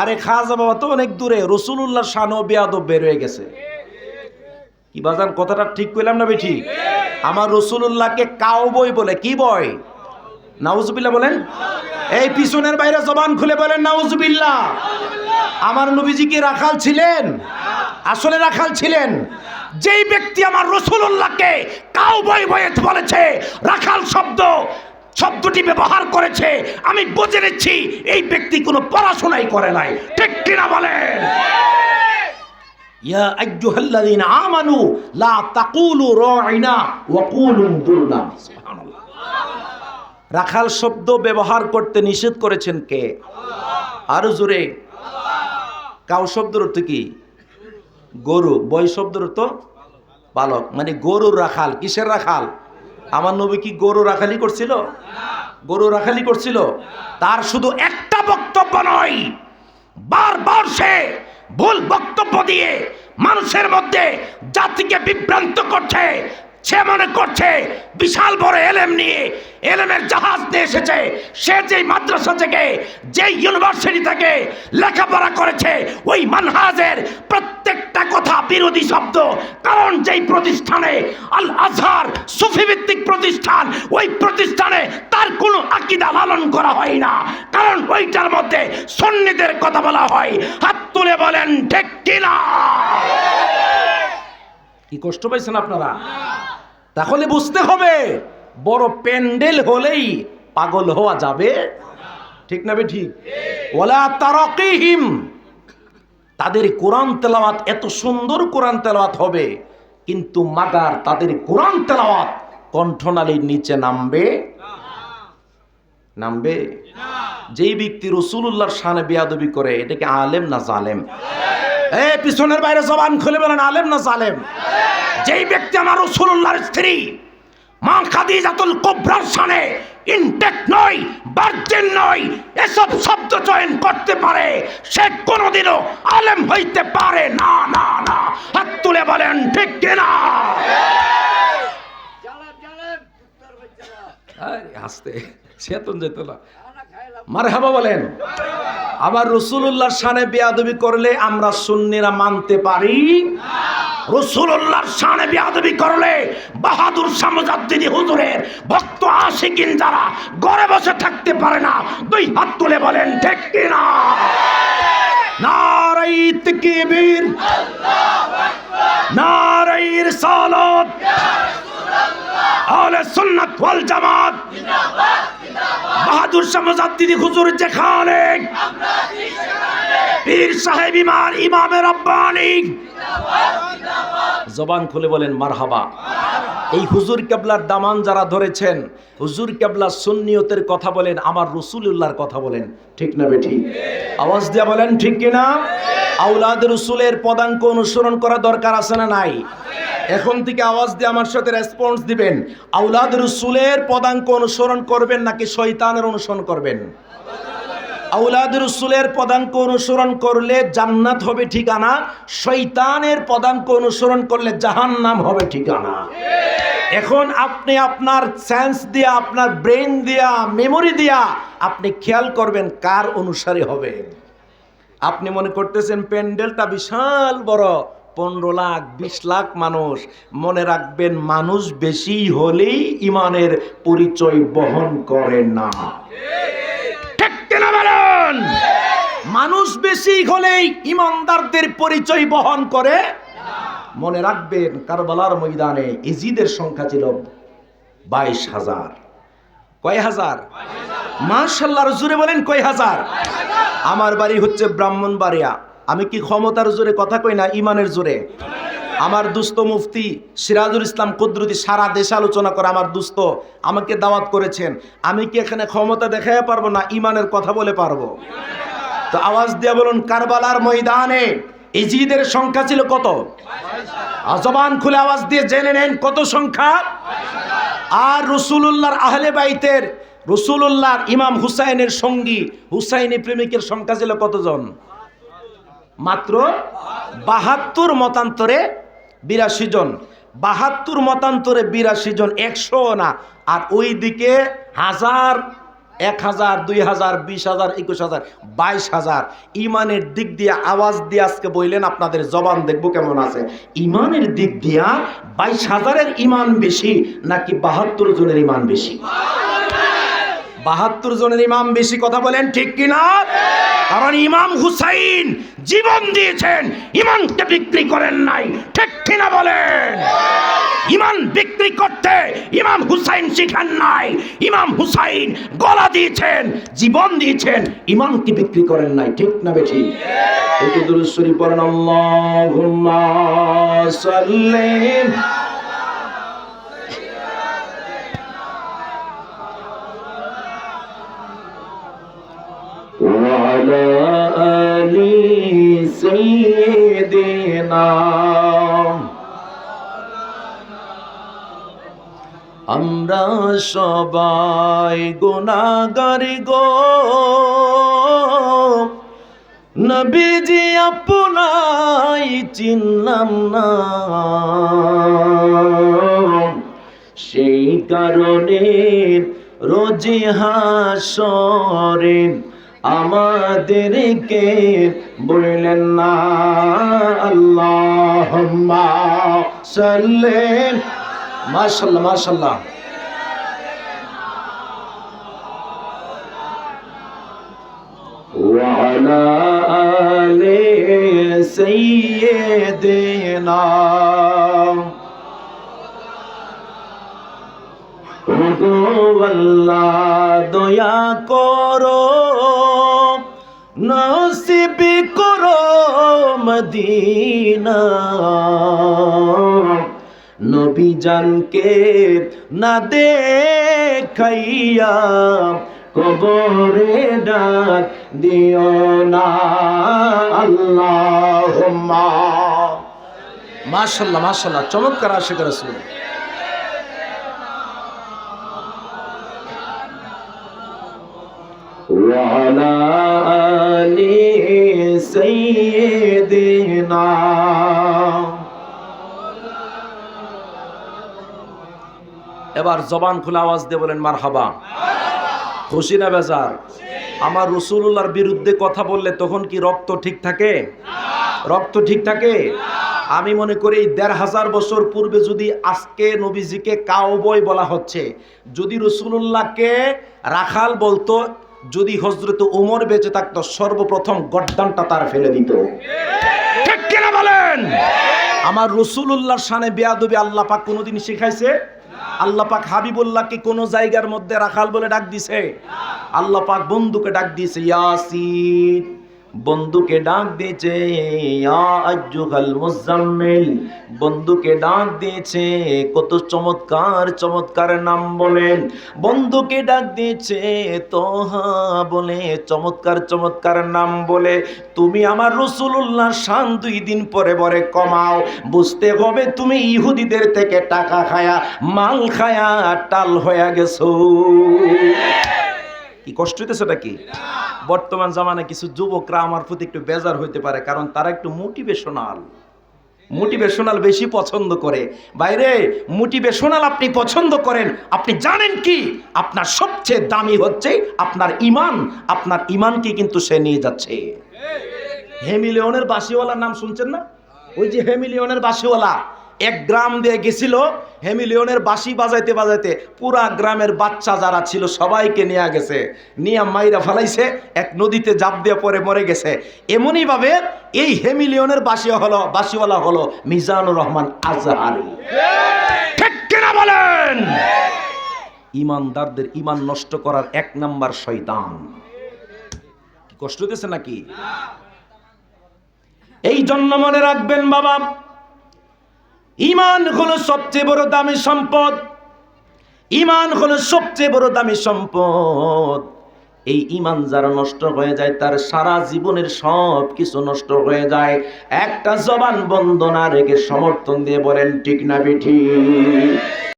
আরে খাজা বাবা তো অনেক দূরে রসুল্লাহ শানো বেয়াদব বের হয়ে গেছে। কি বাজান, কথাটা ঠিক কইলাম না বেঠি? আমার রসুল্লাহকে কাউ বই বলে, কি বয়? নাউজুবিল্লাহ বলেন। এই পিছনের বাইরে জবান খুলে বলেন, নাউজুবিল্লাহ। আমার নবীজি কি রাখাল ছিলেন? আসলে রাখাল ছিলেন। যেই ব্যক্তি আমার রসুল্লাহকে কাউ বই বয়ে বলেছে, রাখাল শব্দ শব্দটি ব্যবহার করেছে, আমি বুঝে নিচ্ছি এই ব্যক্তি কোনো পড়াশোনাই করে নাই। ঠিক কিনা বলেন? ইয়া আইয়ুহাল্লাযীনা আমানু লা তাকুলু রাইনা ওয়া কুলু দুরনা সুবহানাল্লাহ। রাখাল শব্দ ব্যবহার করতে নিষেধ করেছেন কে? আরও জোরে। কাউ শব্দের অর্থ কি? গরু। বই শব্দের অর্থ? বালক। মানে গরুর রাখাল। কিসের রাখাল? আমার নবী কি গরু রাখালি করছিল? গরু রাখালি করছিল। তার শুধু একটা বক্তব্য নয়, বারবার সে ভুল বক্তব্য দিয়ে মানুষের মধ্যে জাতিকে বিভ্রান্ত করছে সে মনে করছে বিশাল বড় এলেম নিয়ে এলেমের জাহাজ নিয়ে এসেছে। সে যেই মাদ্রাসা থেকে, যেই ইউনিভার্সিটি থেকে লেখাপড়া করেছে, ওই মানহাজের প্রত্যেকটা কথা বিরোধী শব্দ। কারণ যেই প্রতিষ্ঠানে আল আজহার সুফি ভিত্তিক প্রতিষ্ঠান, ওই প্রতিষ্ঠানে তার কোনো আকিদা লালন করা হয় না। কারণ ওইটার মধ্যে সন্নিদের কথা বলা হয়। হাত তুলে বলেন, ঠিক কি কষ্ট পাইছেন আপনারা? তাহলে বুঝতে হবে, বড় প্যান্ডেল হলেই পাগল হওয়া যাবে। ঠিক না বে ঠিক? ওলা তারকিহিম, তাদের কোরআন তেলাওয়াত এত সুন্দর কোরআন তেলাওয়াত হবে, কিন্তু মাগার তাদের কোরআন তেলাওয়াত কণ্ঠনালীর নিচে নামবে। নামবে? যেই ব্যক্তি রসুল্লাহর সানে বেয়াদবি করে, এটাকে আলেম না জালেম? এ পিছনের বাইরে জবান খুলে বলেন আলেম না জালেম? যেই ব্যক্তি আমার রসুল্লাহর স্ত্রী মা খাদিজাতুল কুবরার সানে ইনটেক নয় বার্জেন নয় এসব শব্দ চয়ন করতে পারে সে কোনোদিনও আলেম হইতে পারে না না না। হাত তুলে বলেন ঠিক কিনা? হাসতে চেতন যেত না। মার হাবা বলেন। আবার রসুল্লাহর সানে বেয়াদবি করলে আমরা সুন্নিরা মানতে পারি? রসুল্লাহর সানে বেয়াদবি করলে বাহাদুর সামজাদ্দিনী হুজুরের ভক্ত আশিকিন যারা ঘরে বসে থাকতে পারে না, দুই হাত তুলে বলেন, ঠিক কিনা? নারাই তকবীর। নারাই রিসালাত। আহলে সুন্নাত ওয়াল জামাত। বাহাদুর সমাজাত্রী হুজুর যেখানে? পীর সাহেব ইমার ইমামের আব্বানি জবান খুলে বলেন মারহাবা। এই হুজুর কেবলার দামান যারা ধরেছেন, হুজুর কেবলা সুন্নিয়তের কথা বলেন, আমার রসুলুল্লাহর কথা বলেন। ঠিক না বেঠি? আওয়াজ দিয়া বলেন, ঠিক কিনা? আউলাদ রসুলের পদাঙ্ক অনুসরণ করা দরকার আছে না নাই? এখন থেকে আওয়াজ দিয়ে আমার সাথে রেসপন্স দিবেন। আউলাদ রসুলের পদাঙ্ক অনুসরণ করবেন নাকি শয়তানের অনুসরণ করবেন? আউলাদ রসুলের পদাঙ্ক অনুসরণ করলে জান্নাত হবে ঠিকানা শৈতানের পদাঙ্ক অনুসরণ করলে জাহান্নাম হবে ঠিকানা। এখন আপনি আপনার সেন্স দিয়া, আপনার ব্রেন দিয়া মেমোরি দিয়া আপনি খেয়াল করবেন কার অনুসারী হবে। আপনি মনে করতেছেন প্যান্ডেলটা বিশাল বড়, পনেরো লাখ, বিশ লাখ মানুষ। মনে রাখবেন মানুষ বেশি হলেই ইমানের পরিচয় বহন করে না। মানুষ বেশি হলেই ইমানদারদের পরিচয় বহন করে? মনে রাখবেন, কারবালার ময়দানে ইজিদের সংখ্যা ছিল বাইশ হাজার। কয় হাজার? মার্শাল্লাহর জোরে বলেন কয় হাজার? আমার বাড়ি হচ্ছে ব্রাহ্মণবাড়িয়া। আমি কি ক্ষমতার জোরে কথা কই না, ইমানের জোরে? আমার দুস্থ মুফতি সিরাজুল ইসলাম কুদরতি সারা দেশে আলোচনা করে আমার দুস্থ আমাকে দাওয়াত করেছেন। আমি কি এখানে ক্ষমতা দেখাতে পারব না, ইমানের কথা বলে পারব? তো আওয়াজ দিয়ে বলুন, কারবালার ময়দানে ইজিদের সংখ্যা ছিল কত? আর জবান খুলে আওয়াজ দিয়ে জেনে নেন, কত সংখ্যা? আর রসুলুল্লাহর আহলে বাইতের, রসুলুল্লাহর ইমাম হুসাইনের সঙ্গী, হুসাইনি প্রেমিকের সংখ্যা ছিল কতজন? মাত্র বাহাত্তর মতান্তরে বিরাশি জন। বাহাত্তর মতান্তরে বিরাশি জন একশো না, আর ওই দিকে হাজার এক হাজার, দুই হাজার, বিশ হাজার, একুশ হাজার, বাইশ হাজার। ইমানের দিক দিয়ে আওয়াজ দিয়ে আজকে বললেন, আপনাদের জবান দেখব কেমন আছে। ইমানের দিক দিয়া বাইশ হাজারের ইমান বেশি নাকি বাহাত্তর জনের ইমান বেশি? বাহাত্তর জনের ইমাম বেশি কথা বলেন, ঠিক কিনা? কারণ ইমাম হুসাইন জীবন দিয়েছেন, ইমানকে বিক্রি করেন নাই, ঠিক কিনা বলেন? ইমান বিক্রি করতে ইমাম হুসাইন শিখান নাই, ইমাম হুসাইন গলা দিয়েছেন, জীবন দিয়েছেন, ইমানকে বিক্রি করেন নাই, ঠিক না বেঠি? একটু দুরুশ্বরী পড়েন, আল্লাহুম্মা وعلى آل سيدنا আমরা সবাই গুণাগারি গো নবীজি আপনাই চিনলাম না সেই কারণে রোজে হাসরে আমাদেরকে বললেন না আল্লাহ সাল্লেন মাশাল্লাহ মাশাল্লাহ وعلى آل سيدنا আল্লাহ দয়া করো নসিব করো মদিনা নবী জানকে না দেখাইয়া কবরে ডাক দিও না আল্লাহ মাশাল্লাহ মাশাল্লাহ চমৎকার আশিক রাসূল وعلى آل سيدنا এবার জবান খোলা আওয়াজ দিয়ে বলেন মার হাবা খুশি না বেজার আমার রসুল্লাহর বিরুদ্ধে কথা বললে তখন কি রক্ত ঠিক থাকে রক্ত ঠিক থাকে আমি মনে করি এই দেড় হাজার বছর পূর্বে যদি আজকে নবীজিকে কাউবয় বলা হচ্ছে যদি রসুল্লাহকে রাখাল বলতো যদি হজরত ওমর বেঁচে থাকতো, সর্বপ্রথম গড্ডানটা তার ফেলে দিত। বলেন? আমার রসুল্লাহর সানে বেয়াদবি আল্লাহ পাক কোনোদিন শিখাইছে? আল্লাহ পাক হাবিবুল্লাহকে কোন জায়গার মধ্যে রাখাল বলে ডাক দিছে? আল্লাহ পাক বন্ধুকে ডাক দিয়েছে, ইয়াসিন। বন্ধুকে ডাক দিয়েছে মুজাম্মিল। বন্ধুকে ডাক দিয়েছে, কত চমৎকার চমৎকার নাম বলেন। বন্ধুকে ডাক দিয়েছে, তোহা বলে, চমৎকার চমৎকার নাম বলে, তুমি আমার রসুল্লাহ শান দুই দিন পরে পরে কমাও। বুঝতে হবে তুমি ইহুদিদের থেকে টাকা খায়া, মাল খায়া, টাল হয়ে গেছো। কি কষ্ট হইতেছে নাকি? বর্তমান জামানে কিছু যুবকরা আমার প্রতি একটু বেজার হইতে পারে কারণ তারা একটু মোটিভেশনাল মোটিভেশনাল বেশি পছন্দ করে। বাইরে মোটিভেশনাল আপনি পছন্দ করেন আপনি জানেন কি? আপনার সবচেয়ে দামি হচ্ছে আপনার ইমান। আপনার ইমানকে কিন্তু সে নিয়ে যাচ্ছে। হেমিলিয়নের বাসিওয়ালার নাম শুনছেন না? ওই যে হেমিলিয়নের বাসিওয়ালা এক গ্রাম দিয়ে গেছিল, হেমিলিয়নের বাঁশি বাজাইতে বাজাইতে পুরা গ্রামের বাচ্চা যারা ছিল সবাইকে নিয়ে গেছে। নিয়ে মাইরা ফেলাইছে, এক নদীতে জাপ দিয়ে পরে মরে গেছে। এমনই ভাবে এই হেমিলিয়নের বাসি হলো বাসিওয়ালা হলো মিজানুর রহমান আজহারি। ঠিক কিনা বলেন? ইমানদারদের ইমান নষ্ট করার এক নাম্বার শয়তান। কি কষ্ট হতেছে নাকি? এই জন্য মনে রাখবেন বাবা ইমান হলো সবচেয়ে বড় দামি সম্পদ। ইমান হলো সবচেয়ে বড় দামি সম্পদ। এই ইমান যারা নষ্ট হয়ে যায়, তার সারা জীবনের সব কিছু নষ্ট হয়ে যায়। একটা জবান বন্ধনা রেখে সমর্থন দিয়ে বলেন, ঠিক না বেঠি?